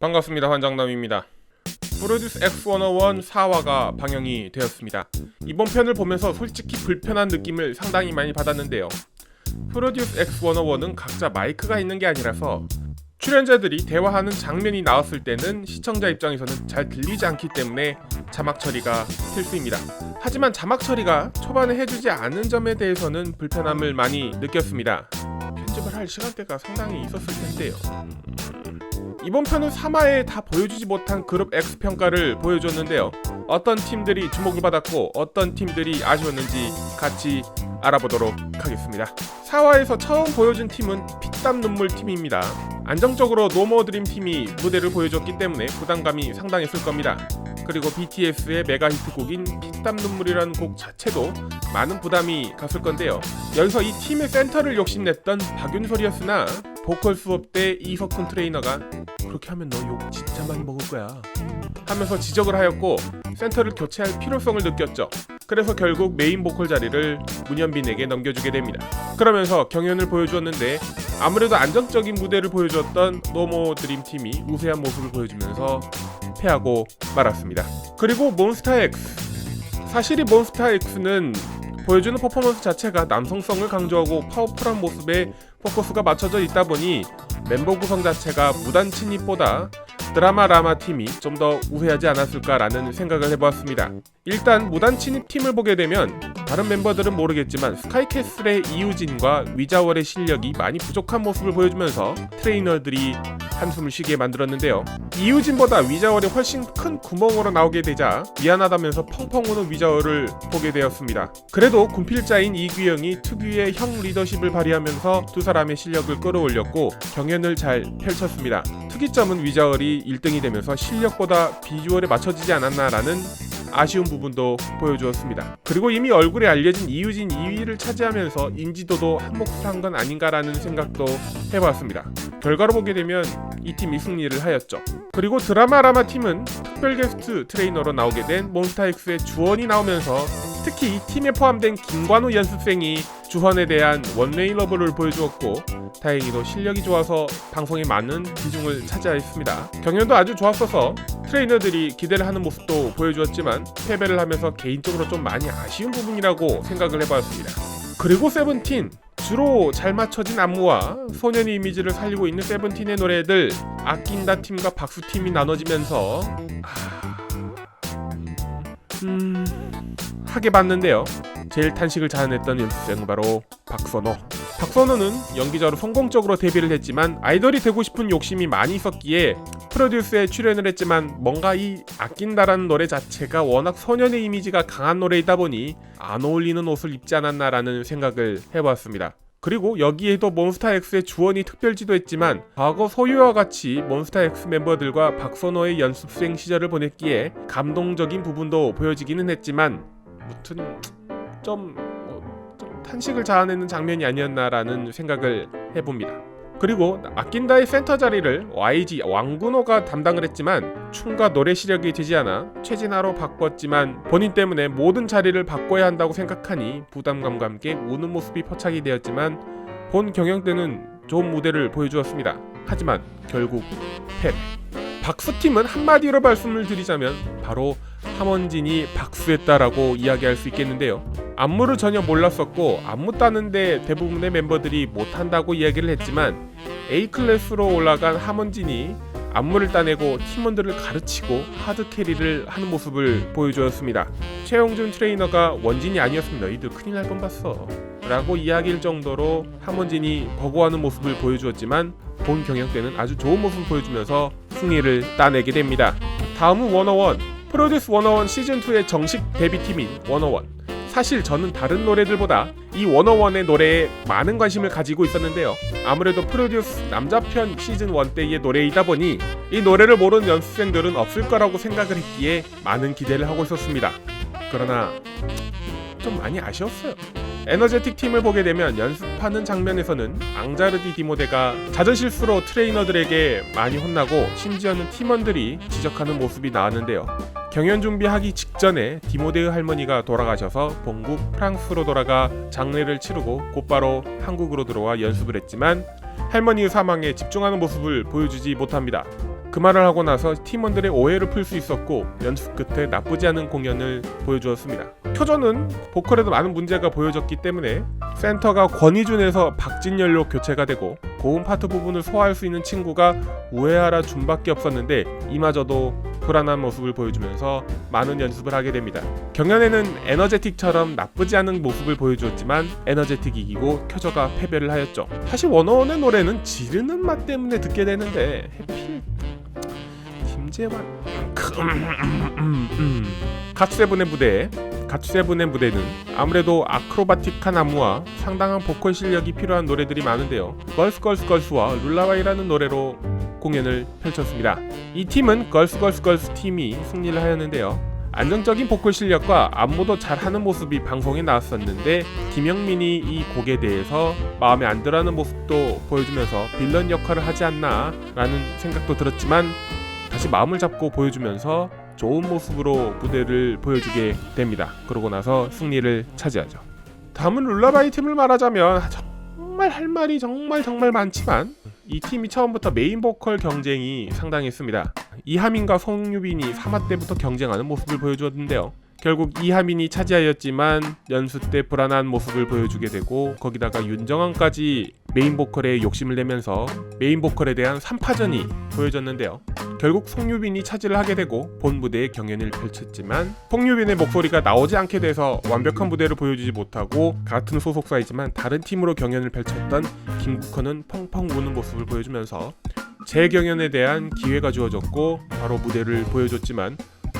반갑습니다. 환장남입니다. 프로듀스 X101 4화가 방영이 되었습니다. 이번 편을 보면서 솔직히 불편한 느낌을 상당히 많이 받았는데요. 프로듀스 X101은 각자 마이크가 있는 게 아니라서 출연자들이 대화하는 장면이 나왔을 때는 시청자 입장에서는 잘 들리지 않기 때문에 자막 처리가 필수입니다. 하지만 자막 처리가 초반에 해주지 않은 점에 대해서는 불편함을 많이 느꼈습니다. 편집을 할 시간대가 상당히 있었을 텐데요. 이번 편은 3화에 다 보여주지 못한 그룹 X 평가를 보여줬는데요. 어떤 팀들이 주목을 받았고 어떤 팀들이 아쉬웠는지 같이 알아보도록 하겠습니다. 4화에서 처음 보여준 팀은 피땀 눈물 팀입니다. 안정적으로 노모 드림 팀이 무대를 보여줬기 때문에 부담감이 상당했을 겁니다. 그리고 BTS의 메가 히트곡인 피땀 눈물이라는 곡 자체도 많은 부담이 갔을 건데요. 여기서 이 팀의 센터를 욕심냈던 박윤설이었으나 보컬 수업 때 이석훈 트레이너가 그렇게 하면 너 욕 진짜 많이 먹을 거야 하면서 지적을 하였고 센터를 교체할 필요성을 느꼈죠. 그래서 결국 메인 보컬 자리를 문현빈에게 넘겨주게 됩니다. 그러면서 경연을 보여주었는데 아무래도 안정적인 무대를 보여주었던 노모 드림 팀이 우세한 모습을 보여주면서 패하고 말았습니다. 그리고 몬스타 X 사실 이 몬스타 X는 보여주는 퍼포먼스 자체가 남성성을 강조하고 파워풀한 모습에 포커스가 맞춰져 있다 보니 멤버 구성 자체가 무단 침입보다 드라마 라마 팀이 좀 더 우세하지 않았을까라는 생각을 해보았습니다. 일단 무단 침입 팀을 보게 되면 다른 멤버들은 모르겠지만 스카이캐슬의 이유진과 위자월의 실력이 많이 부족한 모습을 보여주면서 트레이너들이 한숨을 쉬게 만들었는데요. 이유진보다 위자월이 훨씬 큰 구멍으로 나오게 되자 미안하다면서 펑펑 우는 위자월을 보게 되었습니다. 그래도 군필자인 이규영이 특유의 형 리더십을 발휘하면서 두 사람의 실력을 끌어올렸고 경연을 잘 펼쳤습니다. 특이점은 위자월이 1등이 되면서 실력보다 비주얼에 맞춰지지 않았나라는 아쉬운 부분도 보여주었습니다. 그리고 이미 얼굴에 알려진 이유진 2위를 차지하면서 인지도도 한몫을 한 건 아닌가라는 생각도 해봤습니다. 결과로 보게 되면 이 팀이 승리를 하였죠. 그리고 드라마 라마 팀은 특별 게스트 트레이너로 나오게 된 몬스타엑스의 주원이 나오면서 특히 이 팀에 포함된 김관우 연습생이 주헌에 대한 원웨이 러브를 보여주었고 다행히도 실력이 좋아서 방송에 많은 비중을 차지하였습니다. 경연도 아주 좋았어서 트레이너들이 기대를 하는 모습도 보여주었지만 패배를 하면서 개인적으로 좀 많이 아쉬운 부분이라고 생각을 해봤습니다. 그리고 세븐틴 주로 잘 맞춰진 안무와 소년의 이미지를 살리고 있는 세븐틴의 노래들 아낀다 팀과 박수 팀이 나눠지면서 아... 음... 하게 봤는데요. 제일 탄식을 자아냈던 연습생은 바로 박선호. 박선호는 연기자로 성공적으로 데뷔를 했지만 아이돌이 되고 싶은 욕심이 많이 있었기에 프로듀스에 출연을 했지만 뭔가 이 아낀다라는 노래 자체가 워낙 소년의 이미지가 강한 노래이다 보니 안 어울리는 옷을 입지 않았나라는 생각을 해보았습니다. 그리고 여기에도 몬스타엑스의 주원이 특별지도 했지만 과거 소유와 같이 몬스타엑스 멤버들과 박선호의 연습생 시절을 보냈기에 감동적인 부분도 보여지기는 했지만 무튼 좀 탄식을 자아내는 장면이 아니었나라는 생각을 해봅니다. 그리고 아낀다의 센터 자리를 YG 왕군호가 담당을 했지만 춤과 노래 시력이 되지 않아 최진아로 바꿨지만 본인 때문에 모든 자리를 바꿔야 한다고 생각하니 부담감과 함께 우는 모습이 포착이 되었지만 본 경영 때는 좋은 무대를 보여주었습니다. 하지만 결국 패배. 박수팀은 한마디로 말씀을 드리자면 바로 함원진이 박수했다라고 이야기할 수 있겠는데요. 안무를 전혀 몰랐었고 안무 따는데 대부분의 멤버들이 못한다고 이야기를 했지만 A 클래스로 올라간 함원진이 안무를 따내고 팀원들을 가르치고 하드 캐리를 하는 모습을 보여주었습니다. 최영준 트레이너가 원진이 아니었으면 너희들 큰일 날 뻔 봤어 라고 이야기할 정도로 함원진이 버거워하는 모습을 보여주었지만 본 경영 때는 아주 좋은 모습을 보여주면서 승리를 따내게 됩니다. 다음은 워너원 프로듀스 워너원 시즌2의 정식 데뷔팀인 워너원 사실 저는 다른 노래들보다 이 워너원의 노래에 많은 관심을 가지고 있었는데요. 아무래도 프로듀스 남자편 시즌 1 때의 노래이다 보니 이 노래를 모르는 연습생들은 없을 거라고 생각을 했기에 많은 기대를 하고 있었습니다. 그러나 좀 많이 아쉬웠어요. 에너제틱 팀을 보게 되면 연습하는 장면에서는 앙자르디 디모데가 잦은 실수로 트레이너들에게 많이 혼나고 심지어는 팀원들이 지적하는 모습이 나왔는데요. 경연 준비하기 직전에 디모데의 할머니가 돌아가셔서 본국 프랑스로 돌아가 장례를 치르고 곧바로 한국으로 들어와 연습을 했지만 할머니의 사망에 집중하는 모습을 보여주지 못합니다. 그 말을 하고 나서 팀원들의 오해를 풀 수 있었고 연습 끝에 나쁘지 않은 공연을 보여주었습니다. 표정은 보컬에도 많은 문제가 보여졌기 때문에 센터가 권희준에서 박진열로 교체가 되고 고음 파트 부분을 소화할 수 있는 친구가 우에하라 준밖에 없었는데 이마저도 불안한 모습을 보여주면서 많은 연습을 하게 됩니다. 경연에는 에너제틱처럼 나쁘지 않은 모습을 보여주었지만 에너제틱이 이기고 켜져가 패배를 하였죠. 사실 원어원의 노래는 지르는 맛 때문에 듣게 되는데 해필 김재환 갓세븐의 무대 갓세븐의 무대는 아무래도 아크로바틱한 안무와 상당한 보컬 실력이 필요한 노래들이 많은데요. 걸스 걸스 걸스와 룰라바이라는 노래로 공연을 펼쳤습니다. 이 팀은 걸스 걸스 걸스 팀이 승리를 하였는데요. 안정적인 보컬 실력과 안무도 잘하는 모습이 방송에 나왔었는데 김영민이 이 곡에 대해서 마음에 안 들어하는 모습도 보여주면서 빌런 역할을 하지 않나 라는 생각도 들었지만 다시 마음을 잡고 보여주면서 좋은 모습으로 무대를 보여주게 됩니다. 그러고 나서 승리를 차지하죠. 다음은 룰라바이 팀을 말하자면 정말 할 말이 정말 정말 많지만 이 팀이 처음부터 메인 보컬 경쟁이 상당했습니다. 이하민과 송유빈이 3화 때부터 경쟁하는 모습을 보여주었는데요. 결국 이하민이 차지하였지만 연수 때 불안한 모습을 보여주게 되고 거기다가 윤정환까지 메인 보컬에 욕심을 내면서 메인 보컬에 대한 3파전이 보여졌는데요. 결국 송유빈이 차지를 하게 되고 본 무대에 경연을 펼쳤지만 송유빈의 목소리가 나오지 않게 돼서 완벽한 무대를 보여주지 못하고 같은 소속사이지만 다른 팀으로 경연을 펼쳤던 김국헌은 펑펑 우는 모습을 보여주면서 재경연에 대한 기회가 주어졌고 바로 무대를 보여줬지만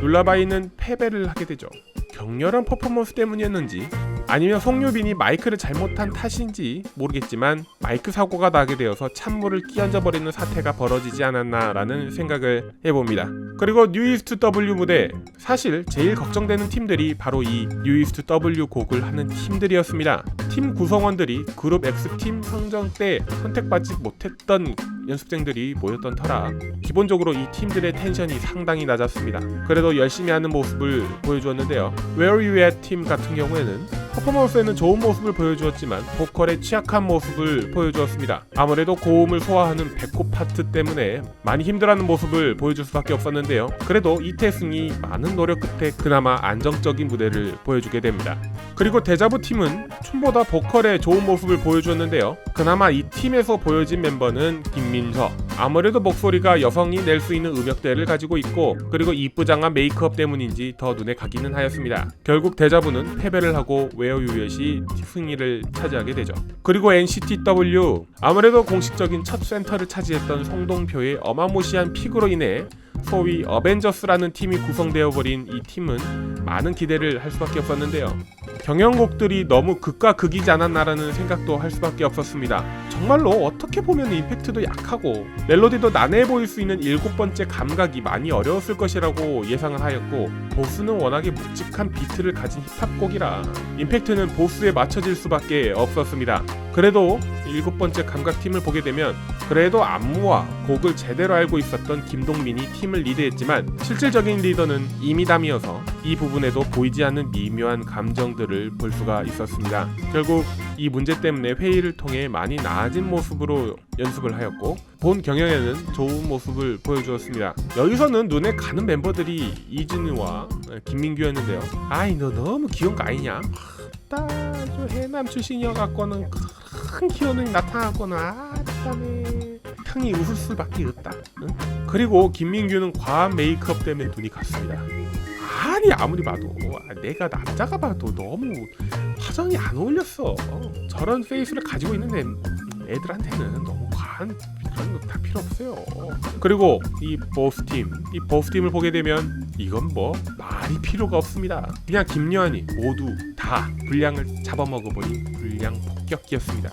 룰라바이는 패배를 하게 되죠. 격렬한 퍼포먼스 때문이었는지 아니면 송유빈이 마이크를 잘못한 탓인지 모르겠지만 마이크 사고가 나게 되어서 찬물을 끼얹어 버리는 사태가 벌어지지 않았나라는 생각을 해봅니다. 그리고 뉴이스트 W 무대 사실 제일 걱정되는 팀들이 바로 이 뉴이스트 W 곡을 하는 팀들이었습니다. 팀 구성원들이 그룹 X팀 선정 때 선택받지 못했던 연습생들이 모였던 터라 기본적으로 이 팀들의 텐션이 상당히 낮았습니다. 그래도 열심히 하는 모습을 보여주었는데요. Where You At 팀 같은 경우에는 퍼포먼스에는 좋은 모습을 보여주었지만 보컬에 취약한 모습을 보여주었습니다. 아무래도 고음을 소화하는 배꼽 파트 때문에 많이 힘들어하는 모습을 보여줄 수밖에 없었는데요. 그래도 이태승이 많은 노력 끝에 그나마 안정적인 무대를 보여주게 됩니다. 그리고 데자부 팀은 춤보다 보컬에 좋은 모습을 보여주었는데요. 그나마 이 팀에서 보여진 멤버는 김민서. 아무래도 목소리가 여성이 낼 수 있는 음역대를 가지고 있고 그리고 이쁘장한 메이크업 때문인지 더 눈에 가기는 하였습니다. 결국 데자부는 패배를 하고 웨어 유엣이 승리를 차지하게 되죠. 그리고 NCTW 아무래도 공식적인 첫 센터를 차지했던 송동표의 어마무시한 픽으로 인해 소위 어벤져스라는 팀이 구성되어 버린 이 팀은 많은 기대를 할 수밖에 없었는데요. 경연곡들이 너무 극과 극이지 않았나라는 생각도 할 수밖에 없었습니다. 정말로 어떻게 보면 임팩트도 약하고 멜로디도 난해해 보일 수 있는 일곱 번째 감각이 많이 어려웠을 것이라고 예상을 하였고 보스는 워낙에 묵직한 비트를 가진 힙합곡이라 임팩트는 보스에 맞춰질 수밖에 없었습니다. 그래도 일곱 번째 감각팀을 보게 되면 그래도 안무와 곡을 제대로 알고 있었던 김동민이 팀을 리드했지만 실질적인 리더는 이미담이어서 이 부분에도 보이지 않는 미묘한 감정들을 볼 수가 있었습니다. 결국 이 문제 때문에 회의를 통해 많이 나아진 모습으로 연습을 하였고 본 경연에는 좋은 모습을 보여주었습니다. 여기서는 눈에 가는 멤버들이 이진우와 김민규였는데요. 아이 너 너무 귀여운 거 아니냐? 따저 해남 출신이어갖고는 큰 기운이 나타났거나 아 참에 형이 웃을 수밖에 없다. 응? 그리고 김민규는 과한 메이크업 때문에 눈이 갔습니다. 아니 아무리 봐도 아, 내가 남자가 봐도 너무 화장이 안 어울렸어. 저런 페이스를 가지고 있는 애, 애들한테는 너무 과한 그런 거 다 필요 없어요. 그리고 이 보스 팀, 이 보스 팀을 보게 되면 이건 뭐 말이 필요가 없습니다. 그냥 김여한이 모두 다 분량을 잡아먹어버린 분량 폭격기였습니다.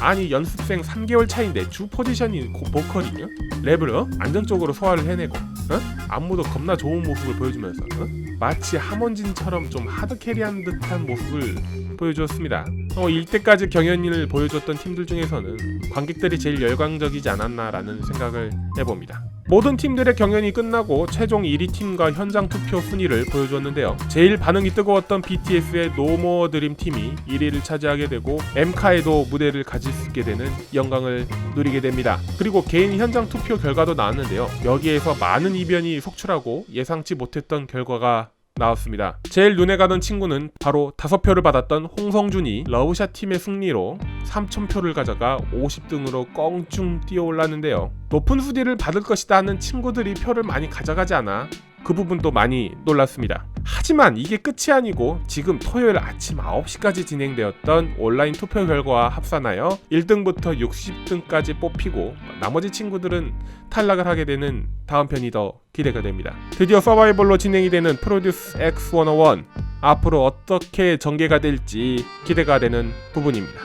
아니 연습생 3개월 차인데 주 포지션이 고- 보컬이냐? 랩을 어? 안정적으로 소화를 해내고 어? 안무도 겁나 좋은 모습을 보여주면서 어? 마치 하몬진처럼 좀 하드캐리한 듯한 모습을 보여주었습니다. 어, 이때까지 경연을 보여줬던 팀들 중에서는 관객들이 제일 열광적이지 않았나라는 생각을 해봅니다. 모든 팀들의 경연이 끝나고 최종 1위 팀과 현장 투표 순위를 보여줬는데요. 제일 반응이 뜨거웠던 BTS의 노모어 드림 팀이 1위를 차지하게 되고 엠카에도 무대를 가질 수 있게 되는 영광을 누리게 됩니다. 그리고 개인 현장 투표 결과도 나왔는데요. 여기에서 많은 이변이 속출하고 예상치 못했던 결과가 나왔습니다. 제일 눈에 가던 친구는 바로 다섯 표를 받았던 홍성준이 러브샷 팀의 승리로 3,000표를 가져가 50등으로 껑충 뛰어올랐는데요. 높은 후디를 받을 것이다 하는 친구들이 표를 많이 가져가지 않아 그 부분도 많이 놀랐습니다. 하지만 이게 끝이 아니고 지금 토요일 아침 9시까지 진행되었던 온라인 투표 결과와 합산하여 1등부터 60등까지 뽑히고 나머지 친구들은 탈락을 하게 되는 다음 편이 더 기대가 됩니다. 드디어 서바이벌로 진행이 되는 프로듀스 X101 앞으로 어떻게 전개가 될지 기대가 되는 부분입니다.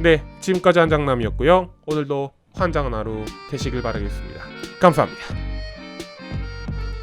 네, 지금까지 한장남이었고요. 오늘도 환장한 하루 되시길 바라겠습니다. 감사합니다.